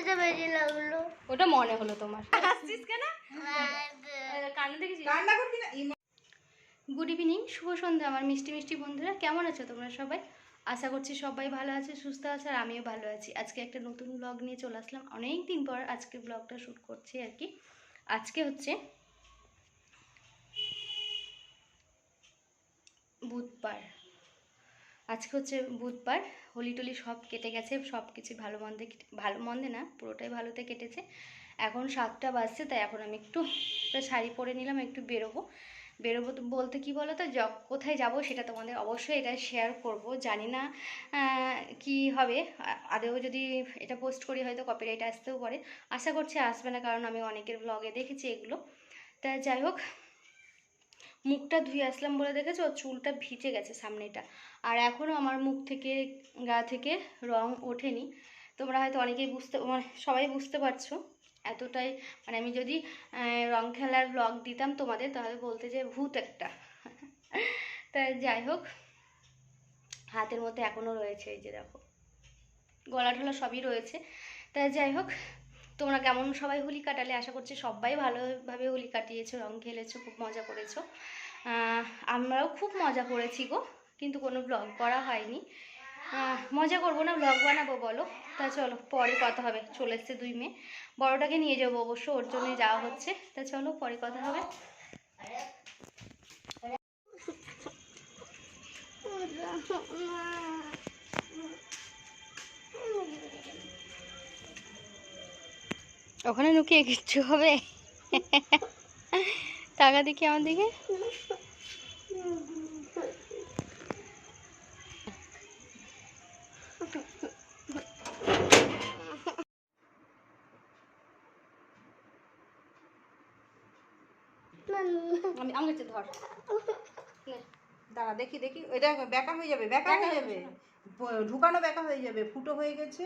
গাড়িতে বেশি লাগল ওটা মনে হলো তোমার। হাসছিস কেন? কান্না দেখেছিস? কান্না করবি না? গুড ইভিনিং শুভ সন্ধ্যা আমার মিষ্টি মিষ্টি বন্ধুরা। কেমন আছো তোমরা সবাই? আশা করছি সবাই ভালো আছে সুস্থ আছে আর আমিও ভালো আছি। আজকে একটা নতুন ব্লগ নিয়ে চলে আসলাম। অনেক দিন পর আজকে ব্লগটা শ্যুট করছি আর কি। আজকে হচ্ছে বুধবার। আজকে হচ্ছে বুধবার, হোলি টোলি সব কেটে গেছে, সব কিছু ভালো মন্দে ভালো মন্দে না, পুরোটাই ভালোতে কেটেছে। এখন সাতটা বাজছে, তাই এখন আমি একটু শাড়ি পরে নিলাম, একটু বেরোবো। বেরোবো বলতে কি বলো তো য, কোথায় যাব সেটা তোমাদের অবশ্যই এটা শেয়ার করব। জানি না কি হবে আদেও যদি এটা পোস্ট করি হয়তো কপিরাইট আসতেও পারে। আশা করছি আসবে না, কারণ আমি অনেকের ব্লগে দেখেছি এগুলো। তা যাই হোক মুখটা ধুয়ে আসলাম বলে দেখেছ? চুলটা ভিজে গেছে সামনেটা। আর এখনও আমার মুখ থেকে, গা থেকে রং ওঠেনি। তোমরা হয়তো অনেকেই বুঝতে মানে সবাই বুঝতে পারছ এতটাই। মানে আমি যদি রং খেলার ব্লগ দিতাম তোমাদের, তাহলে বলতে যে ভূত একটা। তা যাই হোক, হাতের মধ্যে এখনও রয়েছে এই যে দেখো। গলা টলা সবই রয়েছে। তা যাই হোক, তোমরা কেমন সবাই হোলি কাটালে? আশা করছি সবাই ভালোভাবে হোলি কাটিয়েছো, রং খেলেছো, খুব মজা করেছ। আমরাও খুব মজা করেছি গো, কিন্তু কোনো ব্লগ করা হয়নি। মজা করব না ব্লগ বানাবো বলো। তা চলো, পরে কথা হবে, চলে এসছে দুই মেয়ে। বড়টাকে নিয়ে যাব অবশ্য, ওর জন্যই যাওয়া হচ্ছে। তা চলো, পরে কথা হবে। ওখানে লুকিয়ে কিচ্ছু হবে? টাকা দেখি আমার দিকে। আমি কাছে ধর। দাঁড়া দেখি দেখি। ওই দেখ বেকা হয়ে যাবে বেকা হয়ে যাবে। ঢুকানো ব্যাকা হয়ে যাবে ফুটো হয়ে গেছে।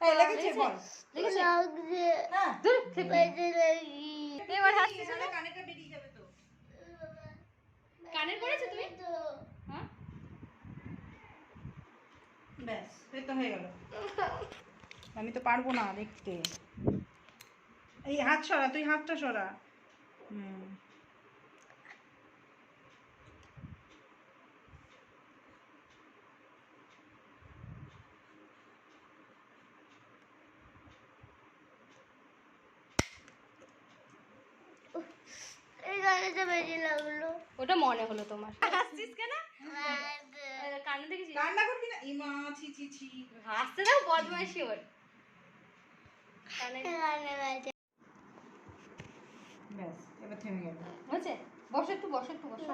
এবার লেগেছে বল। দেখেছ? লাগছে হ্যাঁ। খেপে। এবার হাসছিস না? কানেটা বেরিয়ে যাবে তো। কানের পড়েছো তুমি? হ্যাঁ। ব্যাস এই তো হয়ে গেল। আমি তো পারব না দেখতে। এই হাত সরা তুই হাতটা সরা। হুম। গাড়িতে বেশি লাগল। ওটা মনে হলো তোমার। হাসছিস কেন? কান্না দেখেছিস? কান্না করবি না? ইমা ছি ছি ছি। হাসতে দাও বদমাইশি ওর। কানে বাজে। ব্যাস এবার থেমে গেল। হয়েছে? বসো একটু বসো একটু বসো।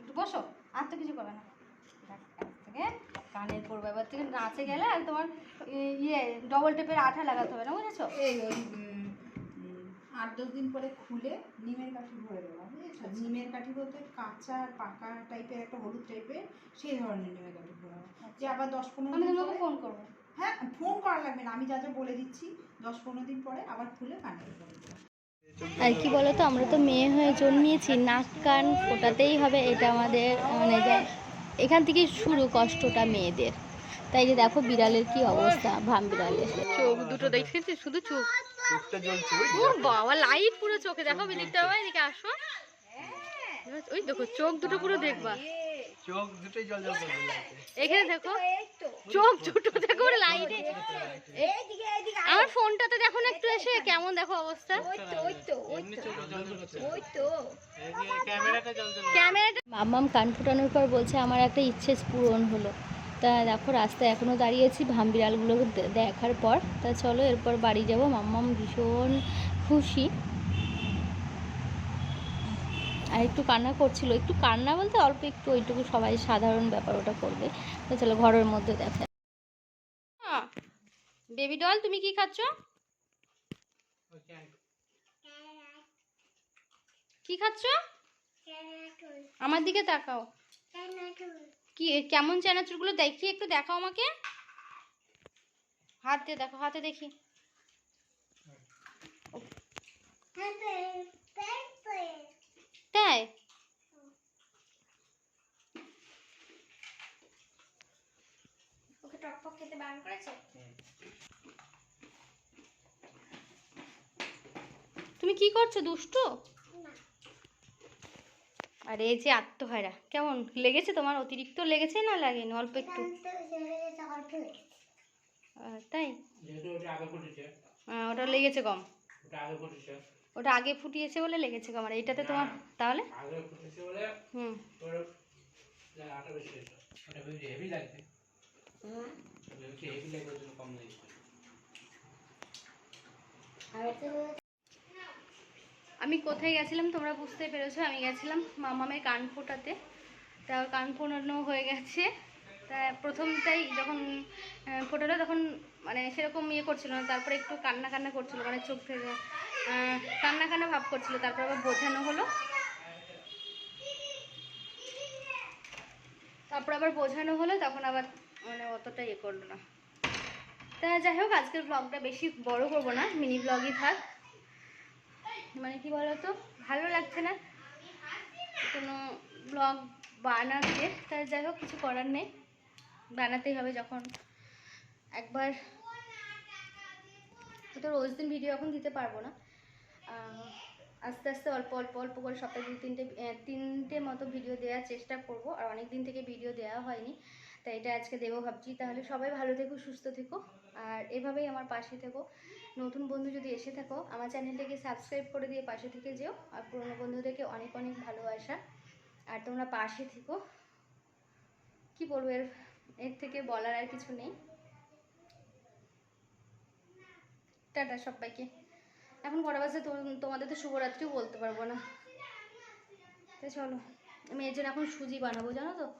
একটু বসো। আর তো কিছু করবে না। থেকে কানের পড়বে। এবার থেকে নাচে গেলে আর তোমার ইয়ে ডবল টেপের আঠা লাগাতে হবে না বুঝেছ? এই আট দশ দিন পরে খুলে নিমের কাঠি ভরে দেওয়া বুঝেছ? নিমের কাঠি বলতে কাঁচা আর পাকা টাইপের একটা হলুদ টাইপের সেই ধরনের নিমের কাঠি ভরা যে আবার দশ পনেরো দিন তোমাকে পরে ফোন করব? হ্যাঁ ফোন করা লাগবে না আমি যা যা বলে দিচ্ছি দশ পনেরো দিন পরে আবার খুলে কানে ভরে দেবো। আর কি বলতো আমরা তো মেয়ে হয়ে জন্মিয়েছি নাক কান ফোটাতেই হবে এটা আমাদের মানে যা- এখান থেকেই শুরু কষ্টটা মেয়েদের। তাই যে দেখো বিড়ালের কি অবস্থা ভাম বিড়ালের। চোখ দুটো দেখেছি শুধু চোখ। চোখটা জ্বলছে ওই ও বাবা লাইট পুরো চোখে দেখো এদিকটা বাবা এদিকে আসো। ওই দেখো চোখ দুটো পুরো দেখবা। চোখ দুটোই জল জল এখানে দেখো চোখ দুটো দেখো লাইটে আমার ফোনটাতে দেখো না একটু এসে কেমন দেখো অবস্থা? এমনি চোখ জল জল করছে। ওই তো। ক্যামেরাটা জল জল ক্যামেরাটা মাম্মাম কান ফুটানোর পর বলছে আমার একটা ইচ্ছে পূরণ হলো। তা দেখো, রাস্তায় এখনও দাঁড়িয়েছি ভাম বিড়ালগুলোকে দেখার পর। তা চলো, এরপর বাড়ি যাব। মাম্মাম ভীষণ খুশি। আর একটু কান্না করছিল। একটু কান্না বলতে অল্প একটু, ওইটুকু সবাই সাধারণ ব্যাপার ওটা করবে। তো চলো, ঘরের মধ্যে দেখা বেবি ডল, তুমি কি খাচ্ছ? কি খাচ্ছ? আমার দিকে তাকাও। কি কেমন চানাচুরগুলো দেখি একটু দেখাও আমাকে। হাত দিয়ে দেখো হাতে দেখি। তাই? তুমি কি করছ দুষ্টু? আরে এই যে আত্মহারা কেমন? লেগেছে তোমার? অতিরিক্ত লেগেছে না লাগেনি? অল্প একটু? তাই? ওটা লেগেছে কম। ওটা আগে ফুটেছে। ওটা আগে ফুটিয়েছে বলে লেগেছে কম। আর এইটাতে তোমার তাহলে? আগে ফুটেছে বলে হুম। আমি কোথায় গেছিলাম তোমরা বুঝতে পেরেছ, আমি গেছিলাম মামামের কান ফোটাতে। তা কান ফোটানো হয়ে গেছে। তা প্রথমটাই যখন ফোটালো তখন মানে সেরকম ইয়ে করছিল না, তারপরে একটু কান্না কান্না করছিল মানে চোখ থেকে কান্না কান্না ভাব করছিল, তারপর আবার বোঝানো হলো। তারপর আবার বোঝানো হলো, তখন আবার মানে অতটা ইয়ে করল না। তা যাই হোক, আজকের ব্লগটা বেশি বড় করব না মিনি ব্লগই থাক। মানে কি বলতো? ভালো লাগছে না। কোনো ব্লগ বানাতে। তাই যাই হোক, কিছু করার নেই। বানাতেই হবে যখন। একবার তো রোজ দিন ভিডিও এখন দিতে পারব না। আস্তে আস্তে অল্প অল্প অল্প করে সপ্তাহে দু তিনটে তিনটে মতো ভিডিও দেওয়ার চেষ্টা করব। আর অনেক দিন থেকে ভিডিও দেওয়া হয়নি। তাই এটা আজকে দেবো ভাবছি। তাহলে সবাই ভালো থেকো, সুস্থ থেকো। আর এভাবেই আমার পাশে থেকো। নতুন বন্ধু যদি এসে থাকো, আমার চ্যানেলটাকে সাবস্ক্রাইব করে দিয়ে পাশে থেকে যেও। আর পুরনো বন্ধুদেরকে অনেক অনেক ভালোবাসা। আর তোমরা পাশে থেকো। কি বলব, এর এর থেকে বলার আর কিছু নেই। টাটা সবাইকে। এখন কটা বাজে? তো- তোমাদের তো শুভরাত্রিও বলতে পারব না। তাই চলো, আমি এর জন্য এখন সুজি বানাবো, জানো তো?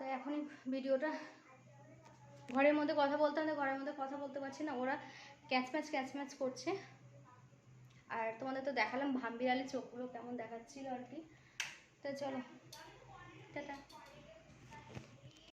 তাই এখনই ভিডিওটা ঘরের মধ্যে কথা বলতে হবে, ঘরের মধ্যে কথা বলতে পারছি না। ওরা ক্যাচ ম্যাচ ক্যাচ ম্যাচ করছে। আর তোমাদের তো দেখালাম ভাম্বিরালি চোখগুলো কেমন দেখাচ্ছিল আর কি। তো চলো, টাটা।